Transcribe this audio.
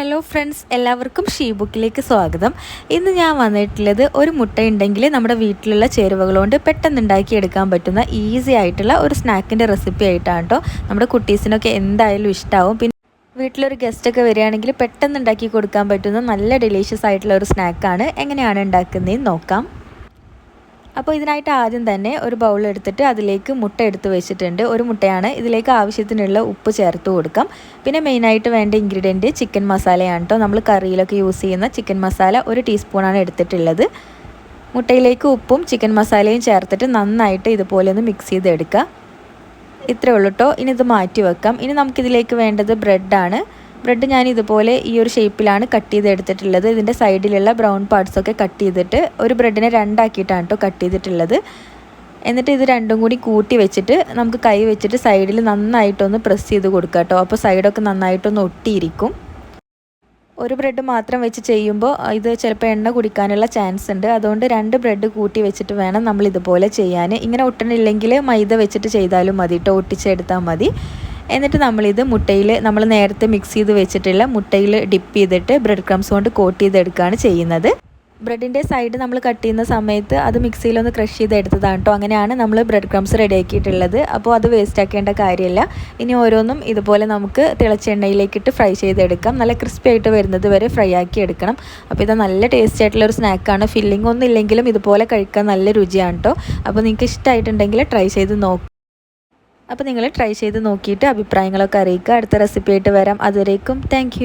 Hello friends എല്ലാവർക്കും she ബുക്കിലേക്ക് സ്വാഗതം. ഇന്ന് ഞാൻ വന്നിട്ടുള്ളത് ഒരു മുട്ട ഉണ്ടെങ്കിൽ നമ്മുടെ വീട്ടിലുള്ള ചേരുവകൾ കൊണ്ട് പെട്ടെന്ന് ഉണ്ടാക്കിയെടുക്കാൻ പറ്റുന്ന ഈസി ആയിട്ടുള്ള ഒരു സ്നാക്കിന്റെ റെസിപ്പി ആയിട്ടാണ് കേട്ടോ നമ്മുടെ കുട്ടീസിനൊക്കെ എന്തായാലും ഇഷ്ടമാവും പിന്നെ വീട്ടിലൊരു ഗസ്റ്റൊക്കെ വരികയാണെങ്കിൽ പെട്ടെന്ന് ഉണ്ടാക്കി കൊടുക്കാൻ പറ്റുന്ന നല്ല ഡെലീഷ്യസ് ആയിട്ടുള്ള ഒരു സ്നാക്കാണ് എങ്ങനെയാണ് ഉണ്ടാക്കുന്നതെന്ന് നോക്കാം. അപ്പോൾ ഇതിനായിട്ട് ആദ്യം തന്നെ ഒരു ബൗൾ എടുത്തിട്ട് അതിലേക്ക് മുട്ട എടുത്ത് വെച്ചിട്ടുണ്ട്. ഒരു മുട്ടയാണ് ഇതിലേക്ക് ആവശ്യത്തിനുള്ള ഉപ്പ് ചേർത്ത് കൊടുക്കാം. പിന്നെ മെയിനായിട്ട് വേണ്ട ഇൻഗ്രീഡിയന്റ് ചിക്കൻ മസാലയാണ് കേട്ടോ നമ്മൾ കറിയിലൊക്കെ യൂസ് ചെയ്യുന്ന ചിക്കൻ മസാല ഒരു ടീസ്പൂണാണ് എടുത്തിട്ടുള്ളത്. മുട്ടയിലേക്ക് ഉപ്പും ചിക്കൻ മസാലയും ചേർത്തിട്ട് നന്നായിട്ട് ഇതുപോലെ ഒന്ന് മിക്സ് ചെയ്തെടുക്കുക ഇത്രയേ ഉള്ളൂ കേട്ടോ ഇനി ഇത് മാറ്റി വെക്കാം. ഇനി നമുക്കിതിലേക്ക് വേണ്ടത് ബ്രെഡാണ് ബ്രെഡ് ഞാൻ ഇതുപോലെ ഈ ഒരു ഷേപ്പിലാണ് കട്ട് ചെയ്തെടുത്തിട്ടുള്ളത്. ഇതിന്റെ സൈഡിലുള്ള ബ്രൗൺ പാർട്സൊക്കെ കട്ട് ചെയ്തിട്ട് ഒരു ബ്രെഡിനെ രണ്ടാക്കിയിട്ടാണ് കേട്ടോ കട്ട് ചെയ്തിട്ടുള്ളത്. എന്നിട്ട് ഇത് രണ്ടും കൂടി കൂട്ടി വെച്ചിട്ട് നമുക്ക് കൈ വെച്ചിട്ട് സൈഡിൽ നന്നായിട്ടൊന്ന് പ്രസ് ചെയ്ത് കൊടുക്കുക കേട്ടോ അപ്പോൾ സൈഡൊക്കെ നന്നായിട്ടൊന്ന് ഒട്ടിയിരിക്കും. ഒരു ബ്രെഡ് മാത്രം വെച്ച് ചെയ്യുമ്പോൾ ഇത് ചിലപ്പോൾ എണ്ണ കുടിക്കാനുള്ള ചാൻസ് ഉണ്ട്. അതുകൊണ്ട് രണ്ട് ബ്രെഡ് കൂട്ടി വെച്ചിട്ട് വേണം നമ്മൾ ഇതുപോലെ ചെയ്യാൻ. ഇങ്ങനെ ഒട്ടണില്ലെങ്കിൽ മൈദ വെച്ചിട്ട് ചെയ്താലും മതി കേട്ടോ ഒട്ടിച്ചെടുത്താൽ മതി. എന്നിട്ട് നമ്മളിത് മുട്ടയിൽ നമ്മൾ നേരത്തെ മിക്സ് ചെയ്ത് വെച്ചിട്ടുള്ള മുട്ടയിൽ ഡിപ്പ് ചെയ്തിട്ട് ബ്രെഡ് ക്രംസ് കൊണ്ട് കോട്ട് ചെയ്തെടുക്കുകയാണ് ചെയ്യുന്നത്. ബ്രെഡിന്റെ സൈഡ് നമ്മൾ കട്ട് ചെയ്യുന്ന സമയത്ത് അത് മിക്സിയിലൊന്ന് ക്രഷ് ചെയ്ത് എടുത്തതാണ് കേട്ടോ അങ്ങനെയാണ് നമ്മൾ ബ്രെഡ് ക്രംസ് റെഡിയാക്കിയിട്ടുള്ളത് അപ്പോൾ അത് വേസ്റ്റ് ആക്കേണ്ട കാര്യമില്ല. ഇനി ഓരോന്നും ഇതുപോലെ നമുക്ക് തിളച്ച എണ്ണയിലേക്കിട്ട് ഫ്രൈ ചെയ്തെടുക്കാം. നല്ല ക്രിസ്പി ആയിട്ട് വരുന്നത് വരെ ഫ്രൈ ആക്കി എടുക്കണം. അപ്പോൾ ഇത് നല്ല ടേസ്റ്റി ആയിട്ടുള്ള ഒരു സ്നാക്കാണ് ഫില്ലിംഗ് ഒന്നും ഇല്ലെങ്കിലും ഇതുപോലെ കഴിക്കാൻ നല്ല രുചിയാണ് കേട്ടോ അപ്പോൾ നിങ്ങൾക്ക് ഇഷ്ടമായിട്ടുണ്ടെങ്കിൽ ട്രൈ ചെയ്ത് നോക്കുക അപ്പോൾ നിങ്ങൾ ട്രൈ ചെയ്ത് നോക്കിയിട്ട് അഭിപ്രായങ്ങളൊക്കെ അറിയിക്കുക. അടുത്ത റെസിപ്പി ആയിട്ട് വരാം. അതുവരേക്കും താങ്ക്